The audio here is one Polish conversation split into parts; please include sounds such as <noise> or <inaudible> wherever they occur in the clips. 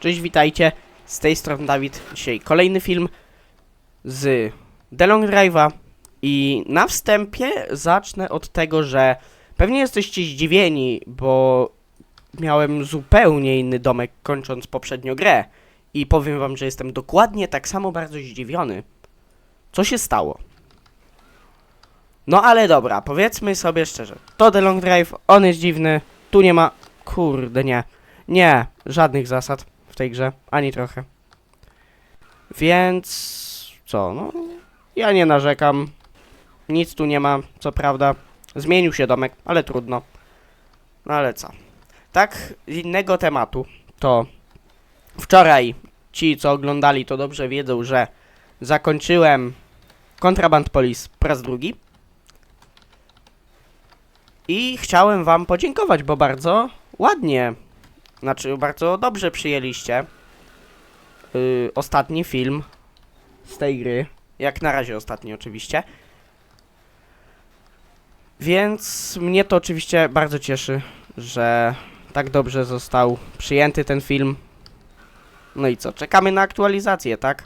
Cześć, witajcie. Z tej strony Dawid. Dzisiaj kolejny film z The Long Drive'a. I na wstępie zacznę od tego, że pewnie jesteście zdziwieni, bo miałem zupełnie inny domek kończąc poprzednio grę. I powiem wam, że jestem dokładnie tak samo bardzo zdziwiony. Co się stało? No ale dobra, powiedzmy sobie szczerze. To The Long Drive, on jest dziwny. Tu nie ma... Kurde, nie. Nie, żadnych zasad tej grze, ani trochę. Więc co, no ja nie narzekam. Nic tu nie ma, co prawda. Zmienił się domek, ale trudno. No ale co? Tak, z innego tematu, to wczoraj ci, co oglądali, to dobrze wiedzą, że zakończyłem Contraband Police po raz drugi. I chciałem wam podziękować, bo bardzo ładnie znaczy, bardzo dobrze przyjęliście yy, ostatni film z tej gry. Jak na razie ostatni, oczywiście. Więc mnie to oczywiście bardzo cieszy, że tak dobrze został przyjęty ten film. No i co? Czekamy na aktualizację, tak?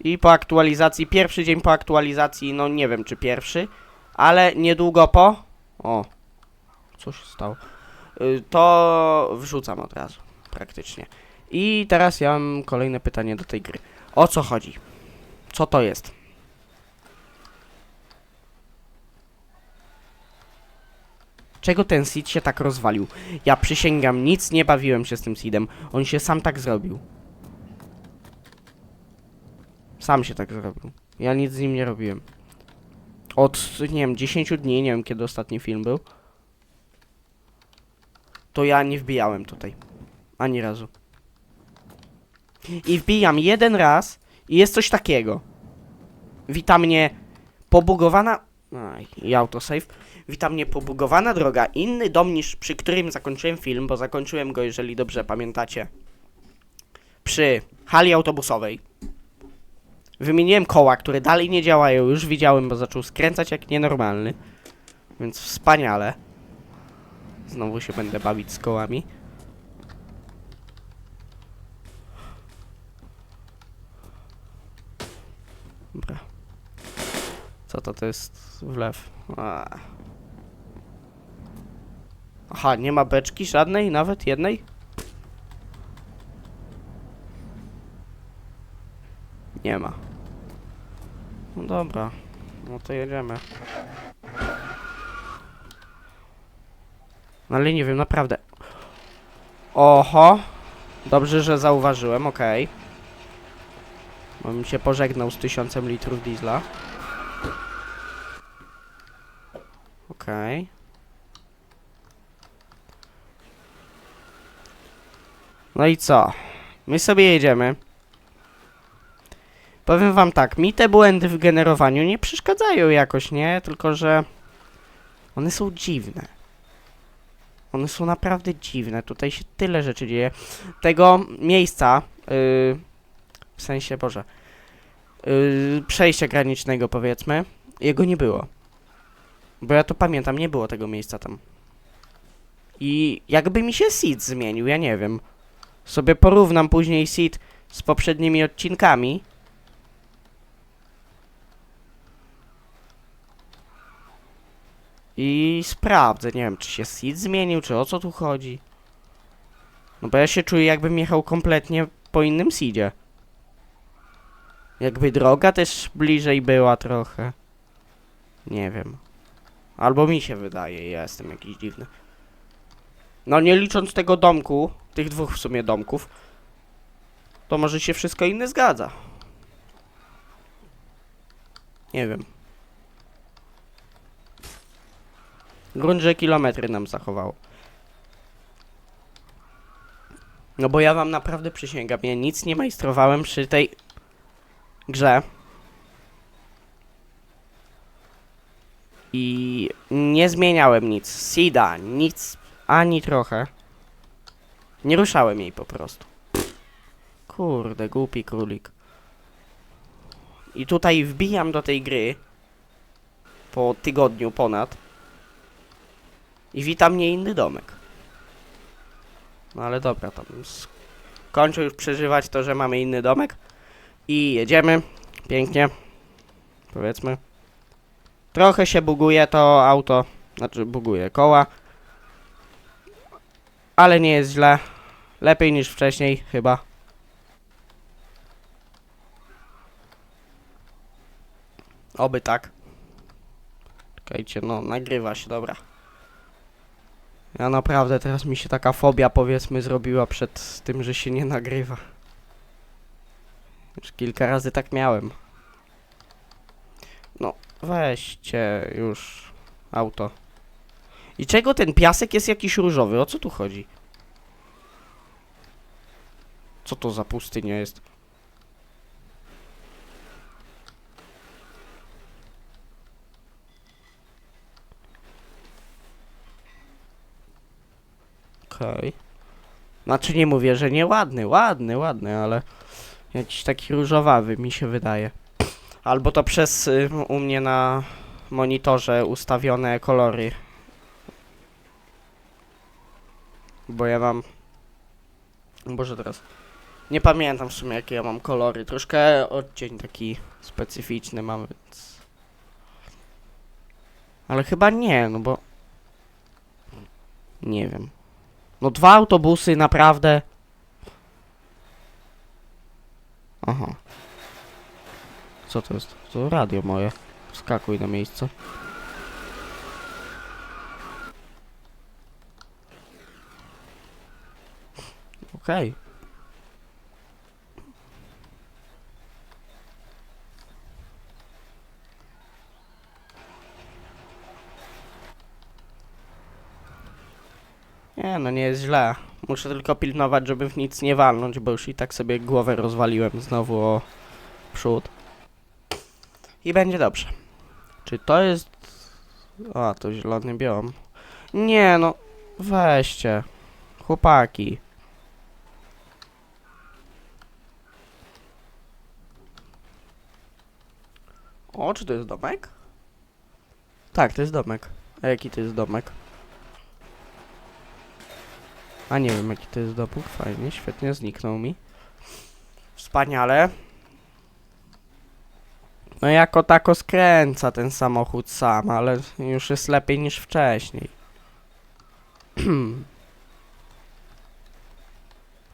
I po aktualizacji, pierwszy dzień po aktualizacji, no nie wiem czy pierwszy, ale niedługo po. O, co się stało? Y, to wrzucam od razu, praktycznie. I teraz ja mam kolejne pytanie do tej gry. O co chodzi? Co to jest? Czego ten seed się tak rozwalił? Ja przysięgam, nic nie bawiłem się z tym seedem. On się sam tak zrobił. Sam się tak zrobił. Ja nic z nim nie robiłem. Od, nie wiem, 10 dni, nie wiem kiedy ostatni film był to ja nie wbijałem tutaj. Ani razu. I wbijam jeden raz i jest coś takiego. Wita mnie pobugowana... Aj, i autosave. Wita mnie pobugowana droga, inny dom niż przy którym zakończyłem film, bo zakończyłem go, jeżeli dobrze pamiętacie, przy hali autobusowej. Wymieniłem koła, które dalej nie działają, już widziałem, bo zaczął skręcać jak nienormalny. Więc wspaniale. Znowu się będę bawić z kołami. Dobra. Co to to jest wlew? Aha, nie ma beczki żadnej, nawet jednej? Nie ma. No dobra. No to jedziemy. No ale nie wiem, naprawdę. Oho. Dobrze, że zauważyłem, okej. Okay. Bym się pożegnał z tysiącem litrów diesla. Okay. No i co? My sobie jedziemy. Powiem wam tak, mi te błędy w generowaniu nie przeszkadzają jakoś, nie? Tylko, że one są dziwne. One są naprawdę dziwne. Tutaj się tyle rzeczy dzieje. Tego miejsca, yy, w sensie, Boże, yy, przejścia granicznego powiedzmy, jego nie było. Bo ja to pamiętam, nie było tego miejsca tam. I jakby mi się seed zmienił, ja nie wiem. Sobie porównam później seed z poprzednimi odcinkami. I sprawdzę, nie wiem, czy się seed zmienił, czy o co tu chodzi. No bo ja się czuję, jakbym jechał kompletnie po innym seedzie. Jakby droga też bliżej była trochę. Nie wiem. Albo mi się wydaje, ja jestem jakiś dziwny. No nie licząc tego domku, tych dwóch w sumie domków, to może się wszystko inne zgadza. Nie wiem. Grunt, że kilometry nam zachowało. No bo ja wam naprawdę przysięgam, ja nic nie majstrowałem przy tej grze. I nie zmieniałem nic. Sida, nic, ani trochę. Nie ruszałem jej po prostu. Kurde, głupi królik. I tutaj wbijam do tej gry po tygodniu ponad i wita mnie inny domek. No ale dobra, tam skończę już przeżywać to, że mamy inny domek. I jedziemy. Pięknie. Powiedzmy. Trochę się buguje to auto. Znaczy buguje koła. Ale nie jest źle. Lepiej niż wcześniej, chyba. Oby tak. Czekajcie, no, nagrywa się, dobra. Ja naprawdę teraz mi się taka fobia, powiedzmy, zrobiła przed tym, że się nie nagrywa. Już kilka razy tak miałem. No, weźcie już auto. I czego ten piasek jest jakiś różowy? O co tu chodzi? Co to za pustynia jest? Okej. Znaczy nie mówię, że nie ładny, ładny, ładny, ale jakiś taki różowawy mi się wydaje. Albo to przez y, u mnie na monitorze ustawione kolory. Bo ja mam... Boże teraz... Nie pamiętam w sumie jakie ja mam kolory. Troszkę odcień taki specyficzny mam, więc... Ale chyba nie, no bo... Nie wiem. No dwa autobusy, naprawdę. Aha. Co to jest? To radio moje. Wskakuj na miejsce. Okej. Nie, no nie jest źle. Muszę tylko pilnować, żeby w nic nie walnąć, bo już i tak sobie głowę rozwaliłem znowu o przód. I będzie dobrze. Czy to jest... A, to zielony biom. Nie, no, weźcie. Chłopaki. O, czy to jest domek? Tak, to jest domek. A jaki to jest domek? A nie wiem jaki to jest dopór. Fajnie, świetnie, zniknął mi. Wspaniale. No jako tako skręca ten samochód sam, ale już jest lepiej niż wcześniej. <clears throat>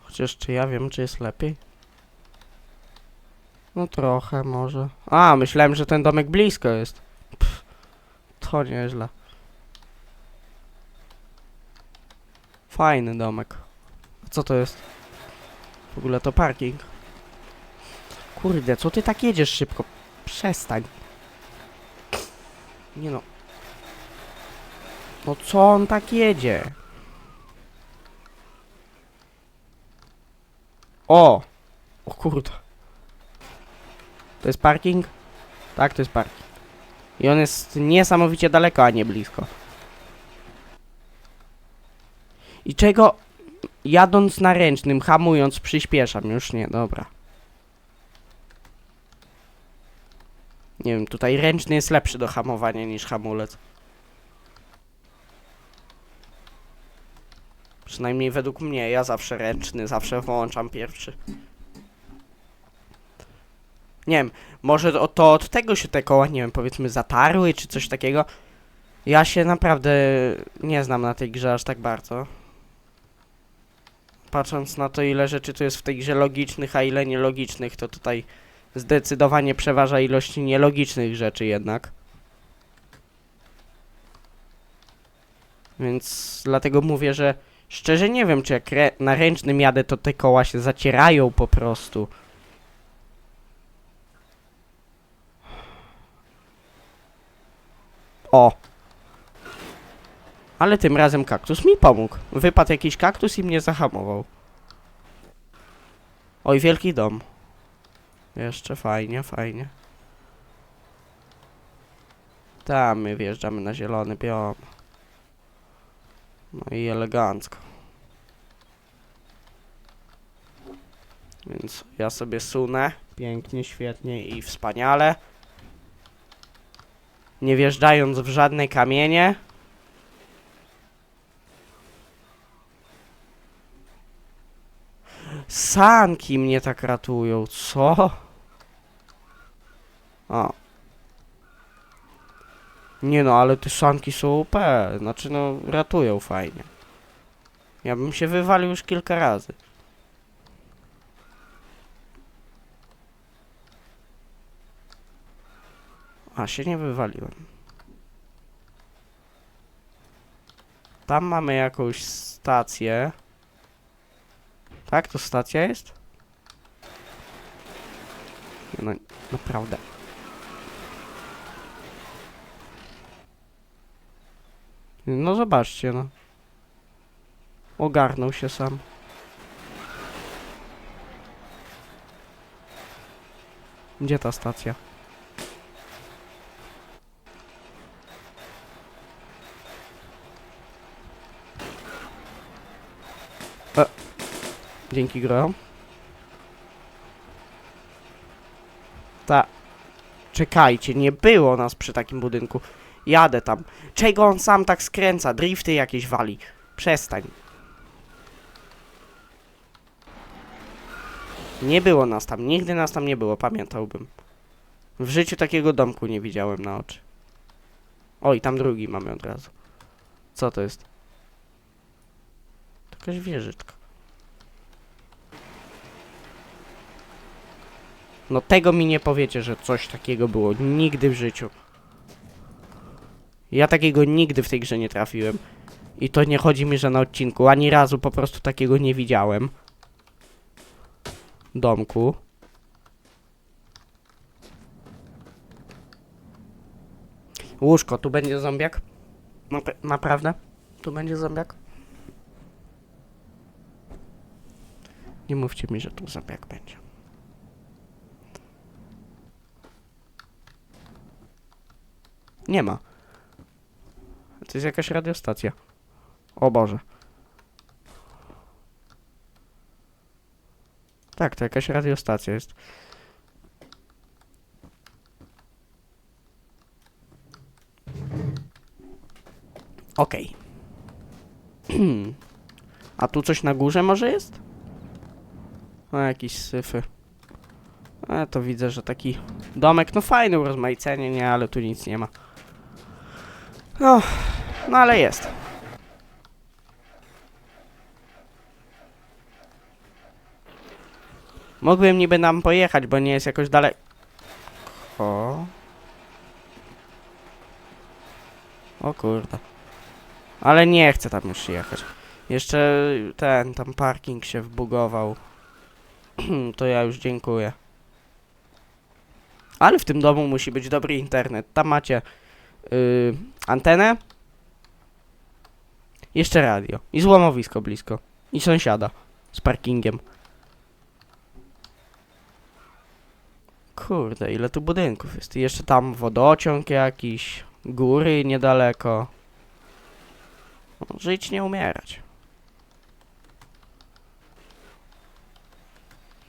Chociaż czy ja wiem, czy jest lepiej? No trochę może. A, myślałem, że ten domek blisko jest. Pff, to nieźle. Fajny domek. Co to jest? W ogóle to parking. Kurde, co ty tak jedziesz szybko? Przestań. Nie no. No co on tak jedzie? O! O kurde. To jest parking? Tak, to jest parking. I on jest niesamowicie daleko, a nie blisko. I czego jadąc na ręcznym, hamując, przyspieszam? Już nie, dobra. Nie wiem, tutaj ręczny jest lepszy do hamowania niż hamulec. Przynajmniej według mnie, ja zawsze ręczny, zawsze włączam pierwszy. Nie wiem, może to, to od tego się te koła, nie wiem, powiedzmy zatarły, czy coś takiego. Ja się naprawdę nie znam na tej grze aż tak bardzo. Patrząc na to, ile rzeczy tu jest w tej grze logicznych, a ile nielogicznych, to tutaj zdecydowanie przeważa ilość nielogicznych rzeczy jednak. Więc dlatego mówię, że szczerze nie wiem, czy jak na ręcznym jadę, to te koła się zacierają po prostu. O! Ale tym razem kaktus mi pomógł. Wypadł jakiś kaktus i mnie zahamował. Oj, wielki dom. Jeszcze fajnie, fajnie. Tam my wjeżdżamy na zielony biom. No i elegancko. Więc ja sobie sunę. Pięknie, świetnie i wspaniale. Nie wjeżdżając w żadne kamienie. Sanki mnie tak ratują, co? O. Nie no, ale te sanki są OP, znaczy no, ratują fajnie. Ja bym się wywalił już kilka razy. A, się nie wywaliłem. Tam mamy jakąś stację. Tak, to stacja jest? No, naprawdę. No zobaczcie, no. Ogarnął się sam. Gdzie ta stacja? Dzięki gro. Ta. Czekajcie, nie było nas przy takim budynku. Jadę tam. Czego on sam tak skręca? Drifty jakieś wali. Przestań. Nie było nas tam. Nigdy nas tam nie było. Pamiętałbym. W życiu takiego domku nie widziałem na oczy. Oj, tam drugi mamy od razu. Co to jest? Jakaś wieżyczka. No tego mi nie powiecie, że coś takiego było. Nigdy w życiu. Ja takiego nigdy w tej grze nie trafiłem. I to nie chodzi mi, że na odcinku. Ani razu po prostu takiego nie widziałem. Domku. Łóżko, tu będzie zombiak? Nape- naprawdę? Tu będzie zombiak? Nie mówcie mi, że tu zombiak będzie. Nie ma. To jest jakaś radiostacja. O Boże. Tak, to jakaś radiostacja jest. Okej. <clears throat> A tu coś na górze może jest? O, jakieś syfy. A to widzę, że taki domek, no fajny urozmaicenie, nie, ale tu nic nie ma. No, no ale jest. Mógłbym niby nam pojechać, bo nie jest jakoś daleko. O. Kurde. Ale nie chcę tam już jechać. Jeszcze ten, tam parking się wbugował. <clears throat> to ja już dziękuję. Ale w tym domu musi być dobry internet. Tam macie yy, antenę. Jeszcze radio. I złomowisko blisko. I sąsiada. Z parkingiem. Kurde, ile tu budynków jest. Jeszcze tam wodociąg jakiś. Góry niedaleko. Żyć nie umierać.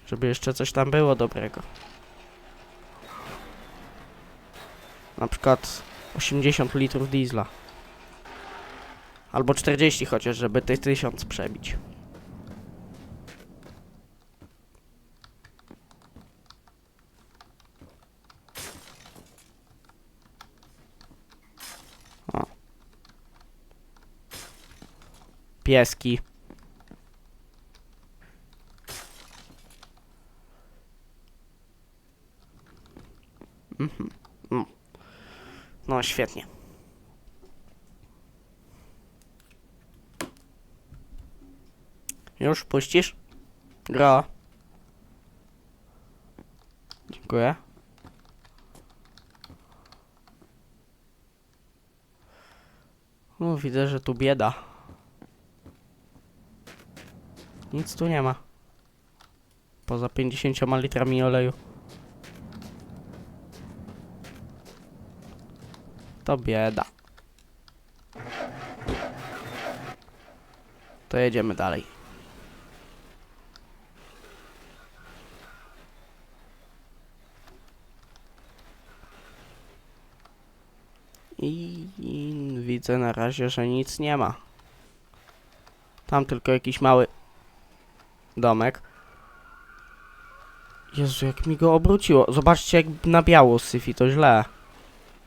Żeby jeszcze coś tam było dobrego. Na przykład 80 litrów diesla. Albo 40 chociaż, żeby tych 1000 przebić. O. Pieski. Mhm. Mm. No, świetnie. Już puścisz? Gra. Dziękuję. No, widzę, że tu bieda. Nic tu nie ma. Poza 50 litrami oleju. To bieda. To jedziemy dalej. I, I widzę na razie, że nic nie ma. Tam tylko jakiś mały domek. Jezu, jak mi go obróciło. Zobaczcie, jak na biało syfi, to źle.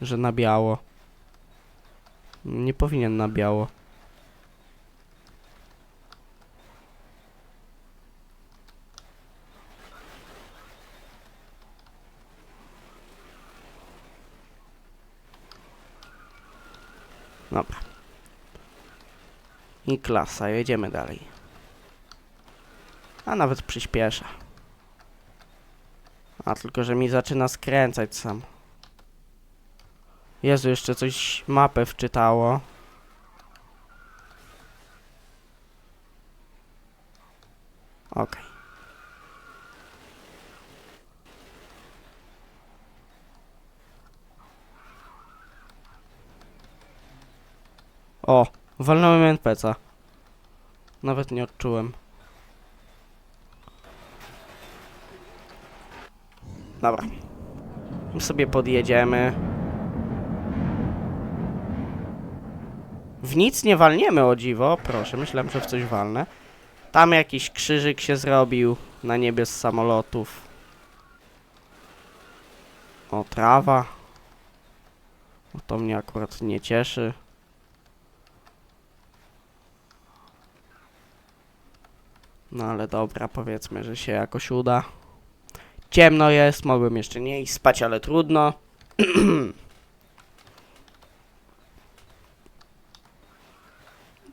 Że na biało. Nie powinien na biało. Dobra. I klasa, jedziemy dalej. A nawet przyspiesza. A tylko, że mi zaczyna skręcać sam. Jezu, jeszcze coś mapę wczytało. Okej. O, walnąłem NPC-a. Nawet nie odczułem. Dobra. My sobie podjedziemy. W nic nie walniemy, o dziwo. Proszę, myślałem, że w coś walnę. Tam jakiś krzyżyk się zrobił na niebie z samolotów. O, trawa. O, to mnie akurat nie cieszy. No ale dobra, powiedzmy, że się jakoś uda. Ciemno jest, mogłem jeszcze nie iść spać, ale trudno. <clears throat>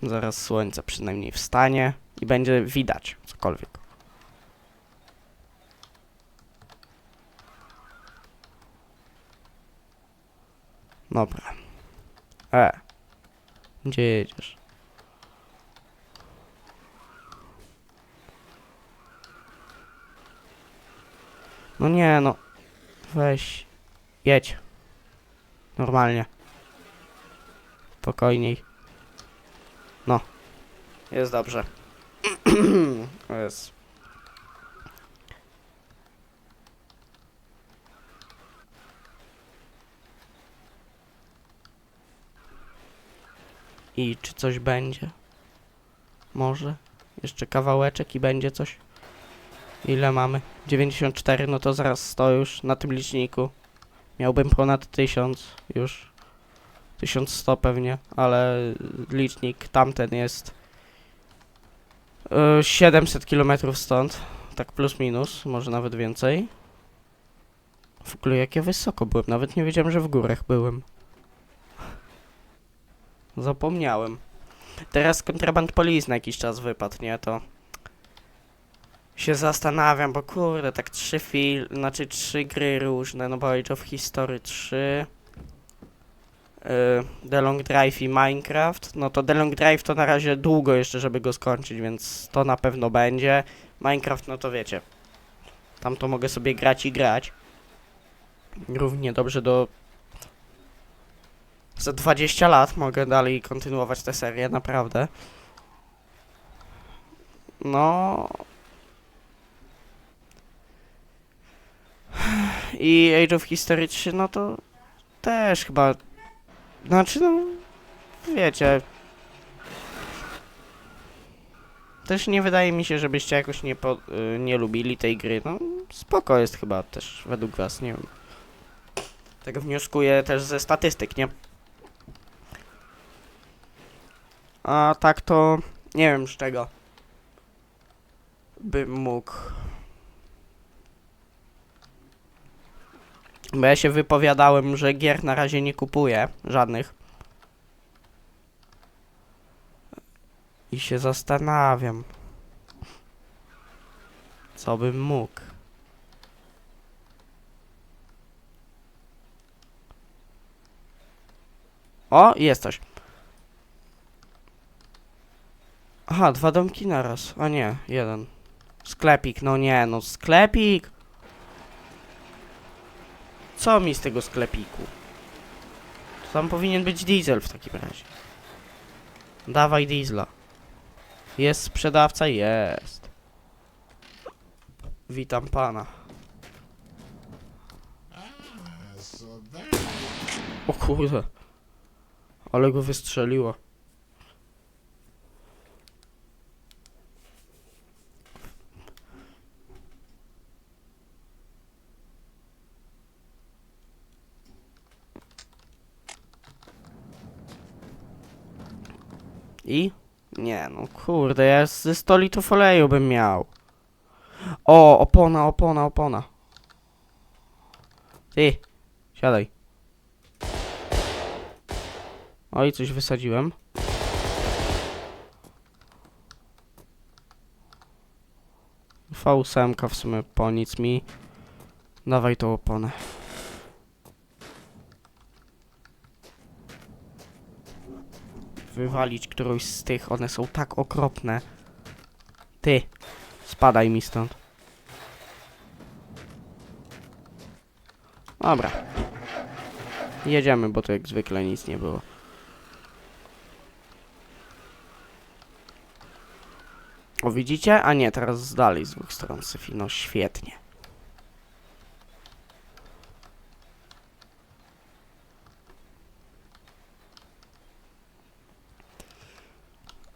Zaraz słońce przynajmniej wstanie i będzie widać cokolwiek. Dobra. E. Gdzie jedziesz? No nie, no. Weź. Jedź. Normalnie. Spokojniej. Jest dobrze. <clears throat> jest. I czy coś będzie? Może? Jeszcze kawałeczek i będzie coś? Ile mamy? 94, no to zaraz 100 już na tym liczniku. Miałbym ponad 1000 już. 1100 pewnie, ale licznik tamten jest 700 km stąd. Tak plus minus, może nawet więcej. W ogóle jak ja wysoko byłem, nawet nie wiedziałem, że w górach byłem. Zapomniałem. Teraz kontraband police na jakiś czas wypadł, nie? To się zastanawiam, bo kurde, tak trzy fil, znaczy trzy gry różne, no bo Age of History 3, yy, The Long Drive i Minecraft, no to The Long Drive to na razie długo jeszcze, żeby go skończyć, więc to na pewno będzie. Minecraft, no to wiecie, tam to mogę sobie grać i grać. Równie dobrze do... Za 20 lat mogę dalej kontynuować tę serię, naprawdę. No, <sighs> I Age of History 3, no to też chyba. Znaczy, no. Wiecie. Też nie wydaje mi się, żebyście jakoś nie, po, y, nie lubili tej gry. No, spoko jest chyba też według was, nie wiem. Tego wnioskuję też ze statystyk, nie? A tak to nie wiem z czego bym mógł Bo ja się wypowiadałem, że gier na razie nie kupuję, żadnych. I się zastanawiam. Co bym mógł. O, jest coś. Aha, dwa domki naraz. A nie, jeden. Sklepik, no nie, no sklepik. Co mi z tego sklepiku? Tam powinien być diesel w takim razie. Dawaj diesla. Jest sprzedawca? Jest. Witam pana. O kurde. Ale go wystrzeliło. I? Nie, no kurde, ja ze 100 litrów oleju bym miał. O, opona, opona, opona. Ty, siadaj. Oj, coś wysadziłem. V8 w sumie po nic mi. Dawaj tą oponę. Wywalić którąś z tych, one są tak okropne. Ty, spadaj mi stąd. Dobra. Jedziemy, bo to jak zwykle nic nie było. O, widzicie? A nie, teraz dalej z dwóch stron syfi. No świetnie.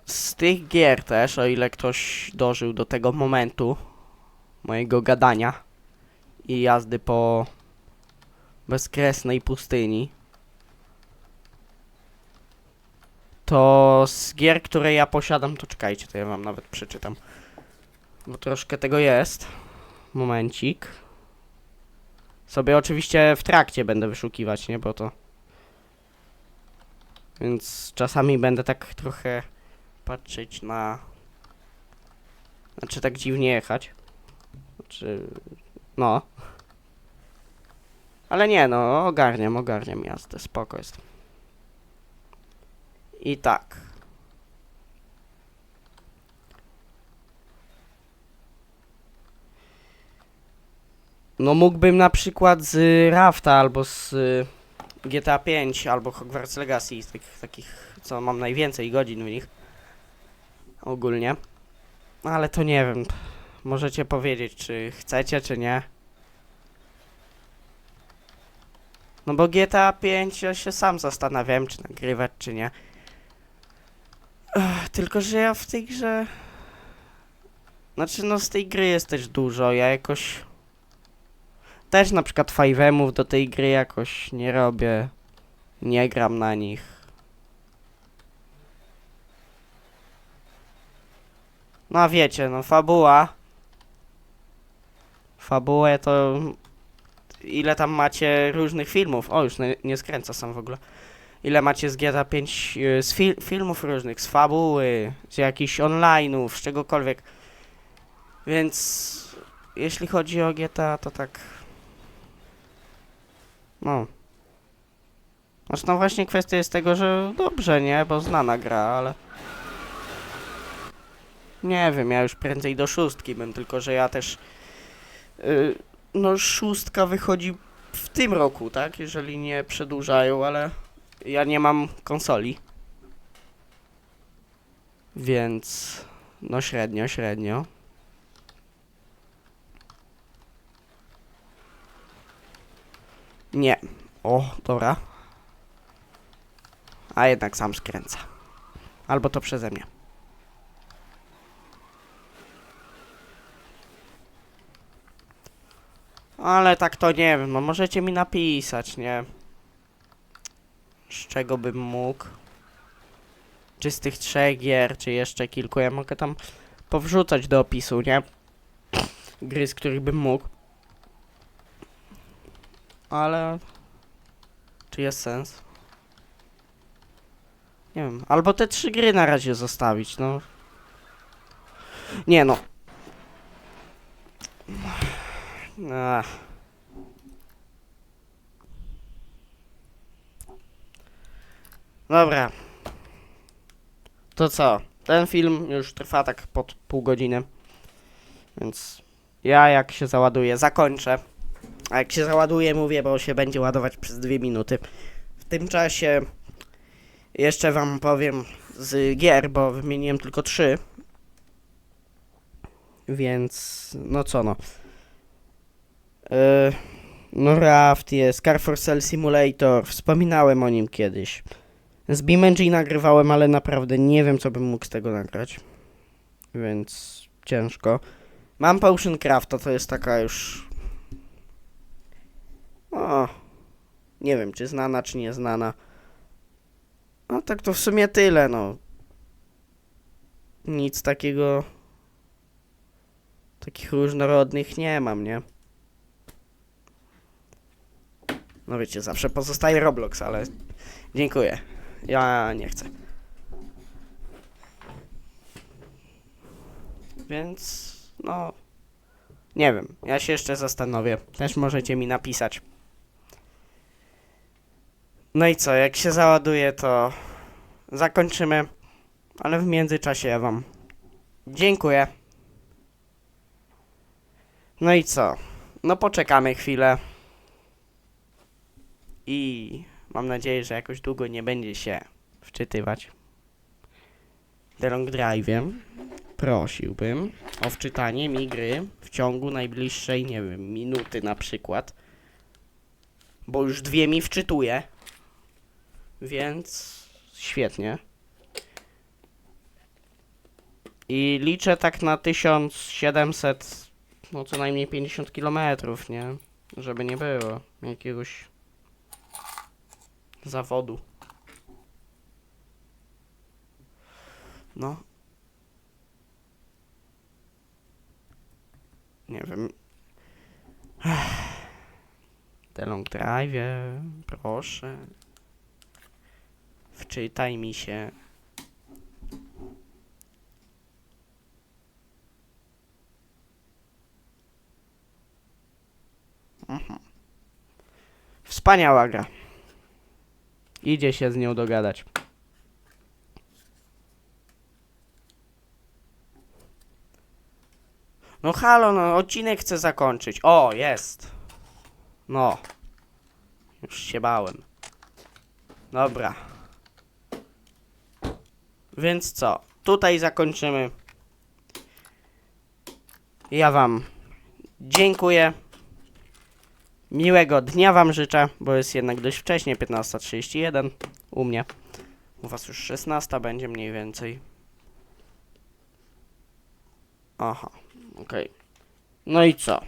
Z tych gier też, o ile ktoś dożył do tego momentu mojego gadania i jazdy po bezkresnej pustyni, to z gier, które ja posiadam, to czekajcie, to ja wam nawet przeczytam. Bo troszkę tego jest. Momencik. Sobie oczywiście w trakcie będę wyszukiwać, nie? Bo to... Więc czasami będę tak trochę patrzeć na... Znaczy tak dziwnie jechać. Znaczy... No. Ale nie, no, ogarniam, ogarniam jazdę, spoko jest. I tak. No mógłbym na przykład z Rafta albo z y, GTA 5 albo Hogwarts Legacy, z tych takich, co mam najwięcej godzin w nich. Ogólnie. Ale to nie wiem. Możecie powiedzieć, czy chcecie, czy nie. No bo GTA 5 ja się sam zastanawiałem, czy nagrywać, czy nie. Tylko, że ja w tej grze... Znaczy, no z tej gry jest też dużo, ja jakoś... Też na przykład 5M'ów do tej gry jakoś nie robię. Nie gram na nich. No a wiecie, no fabuła. Fabułę to... Ile tam macie różnych filmów? O, już nie, nie skręca sam w ogóle. Ile macie z GTA 5 y, z fil filmów różnych, z fabuły, z jakichś online'ów, z czegokolwiek. Więc jeśli chodzi o GTA, to tak. No. Znaczy, no właśnie kwestia jest tego, że dobrze, nie? Bo znana gra, ale. Nie wiem, ja już prędzej do szóstki bym, tylko że ja też. y, no, szóstka wychodzi w tym roku, tak? Jeżeli nie przedłużają, ale ja nie mam konsoli. Więc no średnio, średnio. Nie. O, dobra. A jednak sam skręca. Albo to przeze mnie. Ale tak to nie wiem, no możecie mi napisać, nie? Z czego bym mógł? Czy z tych trzech gier, czy jeszcze kilku? Ja mogę tam powrzucać do opisu, nie? Gry, z których bym mógł. Ale... Czy jest sens? Nie wiem. Albo te trzy gry na razie zostawić, no. Nie no. Ach. Dobra. To co? Ten film już trwa tak pod pół godziny. Więc ja jak się załaduję, zakończę. A jak się załaduje, mówię, bo się będzie ładować przez dwie minuty. W tym czasie jeszcze wam powiem z gier, bo wymieniłem tylko trzy. Więc no co no. Yy, no Raft jest, Car for Sale Simulator, wspominałem o nim kiedyś. Z BeamNG nagrywałem, ale naprawdę nie wiem, co bym mógł z tego nagrać. Więc ciężko. Mam Potion Crafta, to jest taka już... O, nie wiem, czy znana, czy nieznana. No tak to w sumie tyle, no. nic takiego. Takich różnorodnych nie mam, nie? No wiecie, zawsze pozostaje Roblox, ale dziękuję. Ja nie chcę. Więc, no. Nie wiem, ja się jeszcze zastanowię. Też możecie mi napisać. No i co, jak się załaduje, to zakończymy. Ale w międzyczasie ja wam dziękuję. No i co? No poczekamy chwilę. I mam nadzieję, że jakoś długo nie będzie się wczytywać. The Long Drive'ie prosiłbym o wczytanie mi gry w ciągu najbliższej, nie wiem, minuty na przykład. Bo już dwie mi wczytuje. Więc świetnie. I liczę tak na 1700, no co najmniej 50 kilometrów, nie? Żeby nie było jakiegoś zawodu. No. Nie wiem. <sighs> The Long Drive, proszę. Wczytaj mi się. Mhm. Wspaniała gra. Idzie się z nią dogadać. No halo, no odcinek chcę zakończyć. O, jest. No. Już się bałem. Dobra. Więc co? Tutaj zakończymy. Ja wam dziękuję. Miłego dnia wam życzę, bo jest jednak dość wcześnie, 15.31 u mnie. U was już 16 będzie mniej więcej. Aha, okej. No i co?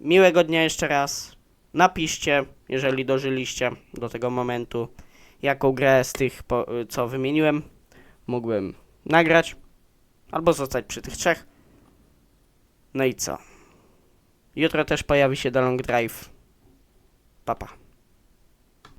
Miłego dnia jeszcze raz. Napiszcie, jeżeli dożyliście do tego momentu, jaką grę z tych, co wymieniłem, mógłbym nagrać. Albo zostać przy tych trzech. No i co? Jutro też pojawi się The Long Drive. Papa. Pa.